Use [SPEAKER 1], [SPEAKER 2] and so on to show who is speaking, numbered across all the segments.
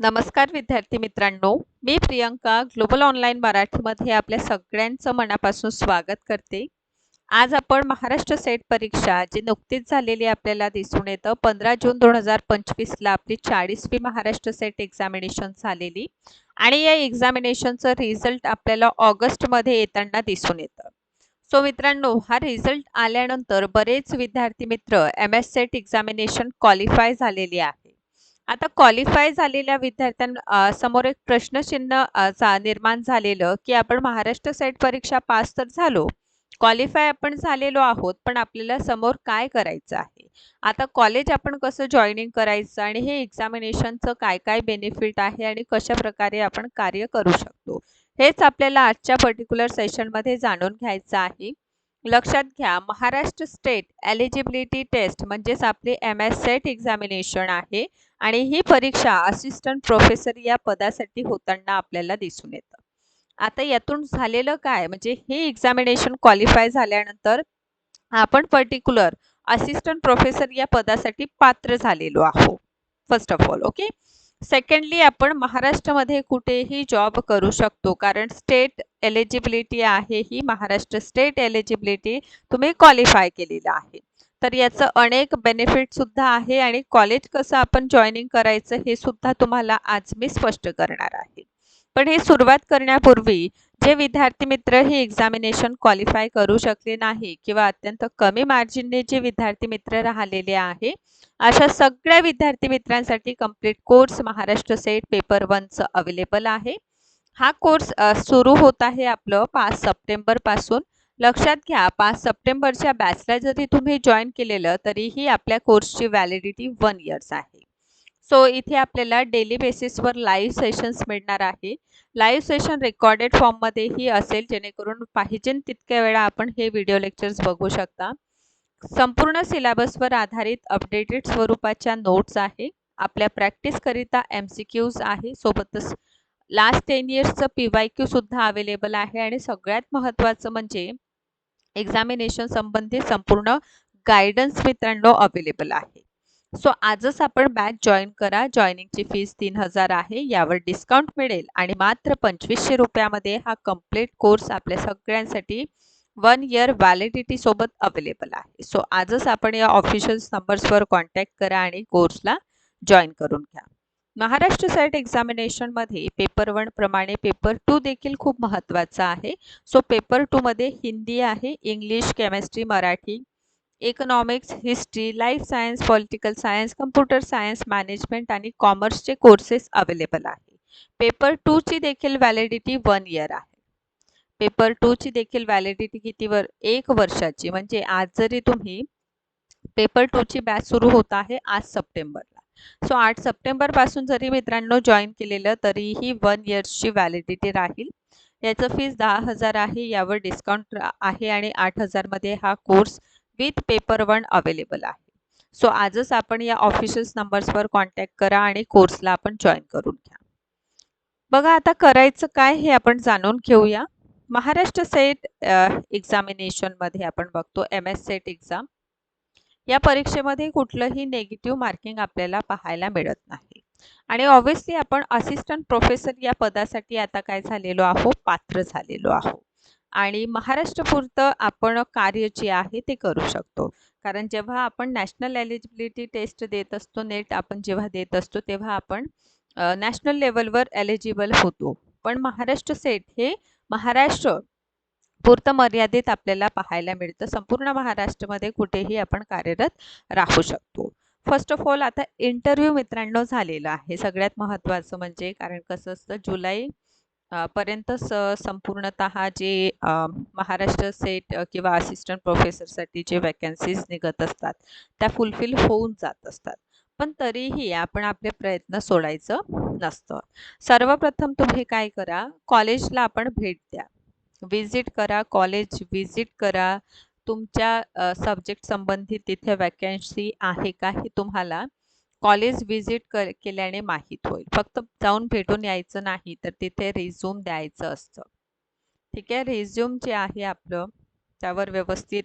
[SPEAKER 1] नमस्कार विद्यार्थी मित्रांनो मी प्रियंका ग्लोबल ऑनलाईन मराठीमध्ये आपल्या सगळ्यांचं मनापासून स्वागत करते. आज आपण महाराष्ट्र सेट परीक्षा जी नुकतीच झालेली आपल्याला दिसून येतं पंधरा जून दोन हजार पंचवीसला आपली चाळीसवी महाराष्ट्र सेट एक्झामिनेशन झालेली. आणि या एक्झामिनेशनचं रिझल्ट आपल्याला ऑगस्टमध्ये येताना दिसून येतं. सो मित्रांनो हा रिझल्ट आल्यानंतर बरेच विद्यार्थी मित्र M S SET examination qualify झालेली आहे आता क्वालिफाय झालेल्या विद्यार्थ्यां समोर एक प्रश्नचिन्ह चा निर्माण झालेलं की आपण महाराष्ट्र सेट परीक्षा पास तर झालो क्वालिफाय आपण झालेलो आहोत पण आपल्याला समोर काय करायचं आहे? आता कॉलेज आपण कसं जॉईनिंग करायचं आणि हे एक्झामिनेशनचं काय काय बेनिफिट आहे आणि कशा प्रकारे आपण कार्य करू शकतो? हेच आपल्याला आजच्या पर्टिक्युलर सेशनमध्ये जाणून घ्यायचं आहे. लक्षात घ्या महाराष्ट्र स्टेट एलिजिबिलिटी टेस्ट म्हणजेच आपली एम एस सेट एक्झामिनेशन आहे आणि ही परीक्षा असिस्टंट प्रोफेसर या पदासाठी होताना आपल्याला दिसून येतं. आता यातून झालेलं काय? म्हणजे हे एक्झामिनेशन क्वालिफाय झाल्यानंतर आपण पर्टिक्युलर असिस्टंट प्रोफेसर या पदासाठी पात्र झालेलो आहोत first of all okay secondly आपण महाराष्ट्रामध्ये कुठेही जॉब करू शकतो कारण स्टेट एलिजिबिलिटी आहे ही महाराष्ट्र स्टेट एलिजिबिलिटी तुम्ही क्वालिफाय केलेलं आहे. तर याचं अनेक बेनिफिट सुद्धा आहे आणि कॉलेज कसं आपण जॉईनिंग करायचं हे सुद्धा तुम्हाला आज मी स्पष्ट करणार आहे. पण हे सुरुवात करण्यापूर्वी जे विद्यार्थी मित्र हे एक्झामिनेशन क्वालिफाय करू शकले नाही किंवा अत्यंत कमी मार्जिनने जे विद्यार्थी मित्र राहिलेले आहे अशा सगळ्या विद्यार्थी मित्रांसाठी complete course Maharashtra SET paper वनचं available आहे. हा कोर्स सुरू होत आहे आपलं पाच सप्टेंबरपासून लक्षात घ्या पाच सप्टेंबरच्या बॅचला जरी तुम्ही जॉईन केलेलं तरीही आपल्या कोर्सची व्हॅलिडिटी वन इयर्स आहे. सो इथे आपल्याला डेली बेसिसवर लाईव्ह सेशन्स मिळणार आहे. लाईव्ह सेशन रेकॉर्डेड फॉर्ममध्येही असेल जेणेकरून पाहिजे तितक्या वेळा आपण हे व्हिडिओ लेक्चर्स बघू शकता. संपूर्ण सिलेबसवर आधारित अपडेटेड स्वरूपाच्या नोट्स आहे. आपल्या प्रॅक्टिसकरिता एम सी क्यूज आहे. सोबतच लास्ट टेन इयर्सचं पी वाय क्यूसुद्धा अवेलेबल आहे आणि सगळ्यात महत्त्वाचं म्हणजे एक्झामिनेशन संबंधित संपूर्ण गायडन्स मित्रांनो अवेलेबल आहे. सो आजच आपण बॅच जॉईन करा. जॉईनिंगची फीस तीन हजार आहे. यावर डिस्काउंट मिळेल आणि मात्र पंचवीसशे रुपयामध्ये हा कंप्लीट कोर्स आपल्या सगळ्यांसाठी वन इयर व्हॅलिडिटी सोबत अवेलेबल आहे. सो आजच आपण या ऑफिशियल नंबर्सवर कॉन्टॅक्ट करा आणि कोर्सला जॉईन करून घ्या. महाराष्ट्र साईट एक्झामिनेशनमध्ये पेपर वन प्रमाणे पेपर टू देखील खूप महत्त्वाचा आहे. सो पेपर टूमध्ये हिंदी आहे English chemistry Marathi economics history life science political science computer science management आणि कॉमर्सचे कोर्सेस अवेलेबल आहे. पेपर टूची देखील व्हॅलिडिटी वन इयर आहे. पेपर टूची देखील व्हॅलिडिटी किती वर एक वर्षाची. म्हणजे आज जरी तुम्ही पेपर टूची बॅच सुरू होत आहे आज सप्टेंबरला. सो आठ सप्टेंबरपासून जरी मित्रांनो जॉईन केलेलं तरीही वन इयर्सची व्हॅलिडिटी राहील. याचं फीस दहा हजार आहे यावर डिस्काउंट आहे आणि आठ हजारमध्ये हा course with paper one available आहे. सो आजच आपण या ऑफिशियल नंबर्सवर कॉन्टॅक्ट करा आणि कोर्सला आपण जॉईन करून घ्या. बघा आता करायचं काय हे आपण जाणून घेऊया. महाराष्ट्र सेट एक्झामिनेशनमध्ये आपण बघतो एम एस सेट एक्झाम या परीक्षेमध्ये कुठलंही नेगेटिव्ह मार्किंग आपल्याला पाहायला मिळत नाही. आणि ऑब्व्हियसली आपण असिस्टंट प्रोफेसर या पदासाठी आता काय झालेलो आहोत? पात्र झालेलो आहोत. आणि महाराष्ट्रपुरतं आपण कार्य जे आहे ते करू शकतो. कारण जेव्हा आपण नॅशनल एलिजिबिलिटी टेस्ट देत असतो नेट आपण जेव्हा देत असतो तेव्हा आपण नॅशनल लेवलवर एलिजिबल होतो. पण महाराष्ट्र सेट हे महाराष्ट्र पुरतं मर्यादित आपल्याला पाहायला मिळतं. संपूर्ण महाराष्ट्रामध्ये कुठेही आपण कार्यरत राहू शकतो. फर्स्ट ऑफ ऑल आता इंटरव्ह्यू मित्रांनो झालेला आहे. सगळ्यात महत्त्वाचं म्हणजे कारण कसं असतं जुलै पर्यंत स संपूर्णत जे महाराष्ट्र सेट किंवा असिस्टंट प्रोफेसरसाठी जे वॅकन्सीज निघत असतात त्या फुलफिल होऊन जात असतात. पण तरीही आपण आपले प्रयत्न सोडायचं नसतं. सर्वप्रथम तुम्ही काय करा कॉलेजला आपण भेट द्या. व्हिजिट करा कॉलेज व्हिजिट करा. तुमच्या सब्जेक्ट संबंधित तिथे वॅकन्सी आहे का हे तुम्हाला कॉलेज व्हिजिट कर केल्याने माहीत होईल. फक्त जाऊन भेटून यायचं नाही तर तिथे रिझ्यूम द्यायचं असतं. ठीक आहे? रिझ्यूम जे आहे आपलं त्यावर व्यवस्थित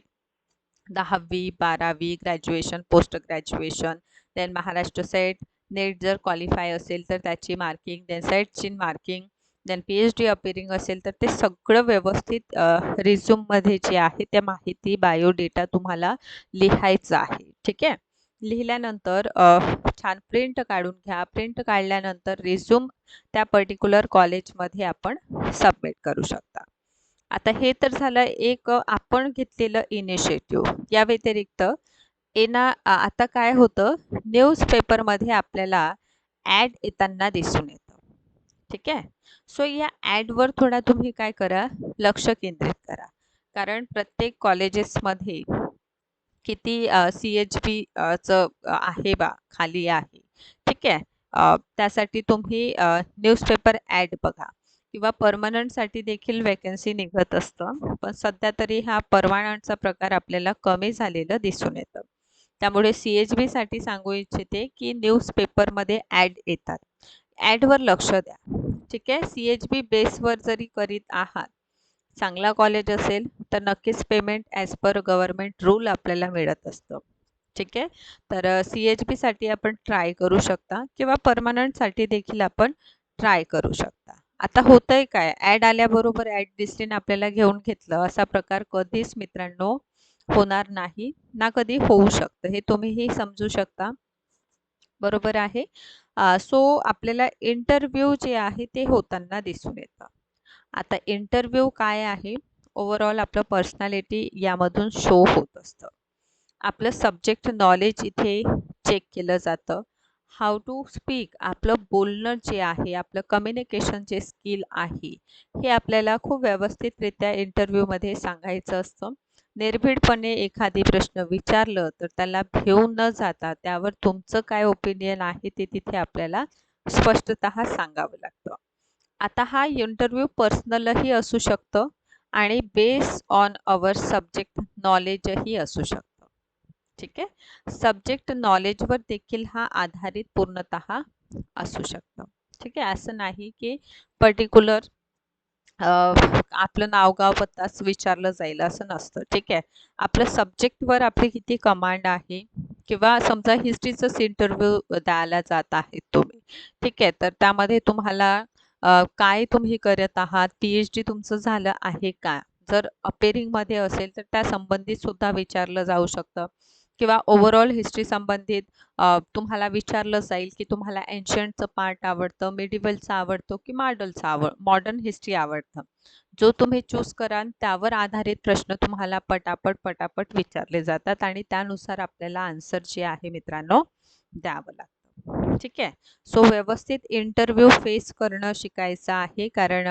[SPEAKER 1] दहावी बारावी graduation post graduation then Maharashtra SET NET जर क्वालिफाय असेल तर त्याची marking then सेटची marking then P H D appearing असेल तर ते सगळं व्यवस्थित रिझ्यूममध्ये जे आहे त्या माहिती बायोडेटा तुम्हाला लिहायचा आहे. ठीक आहे? लिहिल्यानंतर छान प्रिंट काढून घ्या. प्रिंट काढल्यानंतर रिझ्यूम त्या पर्टिक्युलर कॉलेजमध्ये आपण सबमिट करू शकता. आता हे तर झालं एक आपण घेतलेलं इनिशिएटिव्ह या व्यतिरिक्त येणा आता काय होतं? न्यूजपेपरमध्ये आपल्याला ॲड येताना दिसून येतं. ठीक आहे? सो या ॲडवर थोडा तुम्ही काय करा लक्ष केंद्रित करा. कारण प्रत्येक कॉलेजेसमध्ये किती सी एच बीचं आहे बा खाली आहे. ठीक आहे? त्यासाठी तुम्ही न्यूजपेपर ॲड बघा. किंवा परमनंटसाठी देखील वॅकन्सी निघत असतं. पण सध्या तरी हा परमानंटचा प्रकार आपल्याला कमी झालेलं दिसून येतं. त्यामुळे सी एच बीसाठी सांगू इच्छिते की न्यूजपेपरमध्ये ॲड येतात. ॲडवर लक्ष द्या. ठीक आहे? सी एच बी बेसवर जरी करीत आहात चांगला कॉलेज असेल तर नक्कीच payment as per government rule आपल्याला मिळत असतं. ठीक आहे? तर सी एच बीसाठी आपण ट्राय करू शकता किंवा परमनंटसाठी देखील आपण ट्राय करू शकता. आता होतंय काय? ॲड आल्याबरोबर ॲड दिसलीने आपल्याला घेऊन घेतलं असा प्रकार कधीच मित्रांनो होणार नाही ना कधी होऊ शकतं. हे तुम्हीही समजू शकता. बरोबर आहे? सो आपल्याला इंटरव्ह्यू जे आहे ते होताना दिसून येतं. आता इंटरव्ह्यू काय आहे? ओव्हरऑल आपलं पर्सनॅलिटी यामधून शो होत असतं. आपलं सब्जेक्ट नॉलेज इथे चेक केलं जातं. हाऊ टू स्पीक आपलं बोलणं जे आहे आपलं कम्युनिकेशन जे स्किल आहे हे आपल्याला खूप व्यवस्थितरित्या इंटरव्ह्यूमध्ये सांगायचं असतं. निर्भीडपणे एखादी प्रश्न विचारलं तर त्याला भेऊ न जाता त्यावर तुमचं काय ओपिनियन आहे ते तिथे आपल्याला स्पष्टत सांगावं लागतं. आता हा इंटरव्ह्यू पर्सनलही असू शकतं आणि बेस ऑन अवर सब्जेक्ट नॉलेजही असू शकतं. ठीक आहे? सब्जेक्ट नॉलेजवर देखील हा आधारित पूर्णत असू शकतं. ठीक आहे? असं नाही की पर्टिक्युलर आपलं नाव गाव पत्ताच विचारलं जाईल असं नसतं. ठीक आहे? आपलं सब्जेक्टवर आपली किती कमांड आहे? किंवा समजा हिस्ट्रीचाच इंटरव्ह्यू द्यायला जात आहेत तुम्ही. ठीक आहे? तर त्यामध्ये तुम्हाला काय तुम्ही करत आहात? पी एच डी तुमचं झालं आहे का? जर अपेरिंगमध्ये असेल तर त्या संबंधित सुद्धा विचारलं जाऊ शकतं. किंवा ओव्हरऑल हिस्ट्री संबंधित तुम्हाला विचारलं जाईल की तुम्हाला एन्शंटचं पार्ट आवडतं मेडिवलचं आवडतं की मॉडलचं आवड मॉडर्न हिस्ट्री आवडतं. जो तुम्ही चूज कराल त्यावर आधारित प्रश्न तुम्हाला पटापट पटापट विचारले जातात आणि त्यानुसार आपल्याला आन्सर जे आहे मित्रांनो द्यावं लागतं. ठीक आहे? सो व्यवस्थित इंटरव्ह्यू फेस करणं शिकायचं आहे. कारण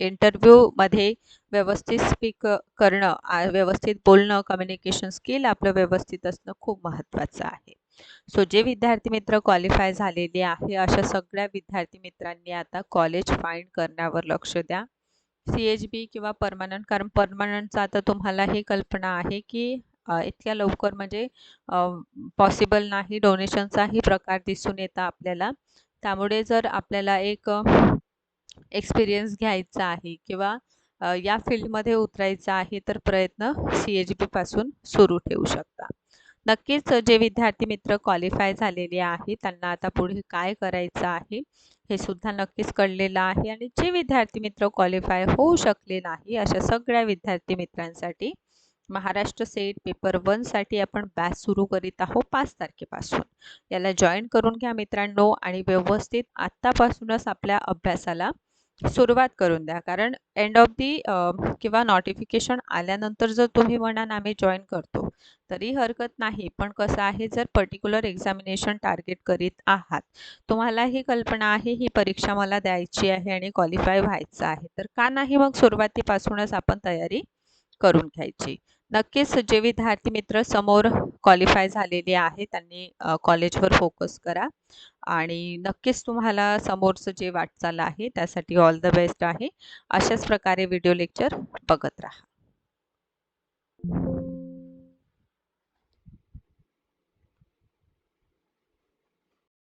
[SPEAKER 1] इंटरव्ह्यूमध्ये व्यवस्थित स्पीक करणं व्यवस्थित बोलणं कम्युनिकेशन स्किल आपलं व्यवस्थित असणं खूप महत्त्वाचं आहे. सो जे विद्यार्थी मित्र क्वालिफाय झालेले आहे अशा सगळ्या विद्यार्थी मित्रांनी आता कॉलेज फाईंड करण्यावर लक्ष द्या. सी एच बी किंवा परमनंट कारण परमनंटचं आता तुम्हाला ही कल्पना आहे की इतक्या लवकर म्हणजे पॉसिबल नाही डोनेशनचाही प्रकार दिसून येता आपल्याला. त्यामुळे जर आपल्याला एक एक्सपिरियन्स घ्यायचा आहे किंवा या फील्डमध्ये उतरायचं आहे तर प्रयत्न सी एच बीपासून सुरू ठेवू शकता. नक्कीच जे विद्यार्थी मित्र क्वालिफाय झालेले आहे त्यांना आता पुढे काय करायचं आहे हे सुद्धा नक्कीच कळलेलं आहे. आणि जे विद्यार्थी मित्र क्वालिफाय होऊ शकले नाही अशा सगळ्या विद्यार्थी मित्रांसाठी महाराष्ट्र सेट पेपर वनसाठी आपण बॅच सुरू करीत आहोत पाच तारखेपासून. याला जॉईन करून घ्या मित्रांनो आणि व्यवस्थित आत्तापासूनच आपल्या अभ्यासाला सुरुवात करून द्या. कारण एंड ऑफ दी किंवा नोटिफिकेशन आल्यानंतर जर तुम्ही म्हणाल आम्ही जॉईन करतो तरी हरकत नाही. पण कसं आहे जर पर्टिक्युलर एक्झामिनेशन टार्गेट करीत आहात तुम्हाला ही कल्पना आहे ही परीक्षा मला द्यायची आहे आणि क्वालिफाय व्हायचं आहे तर का नाही मग सुरुवातीपासूनच आपण तयारी करून घ्यायची? नक्कीच जे विद्यार्थी मित्र समोर क्वालिफाय झालेले आहे त्यांनी कॉलेजवर फोकस करा. आणि नक्कीच तुम्हाला समोरचं जे वाटचाल आहे त्यासाठी ऑल द बेस्ट आहे. अशाच प्रकारे व्हिडिओ लेक्चर बघत राहा.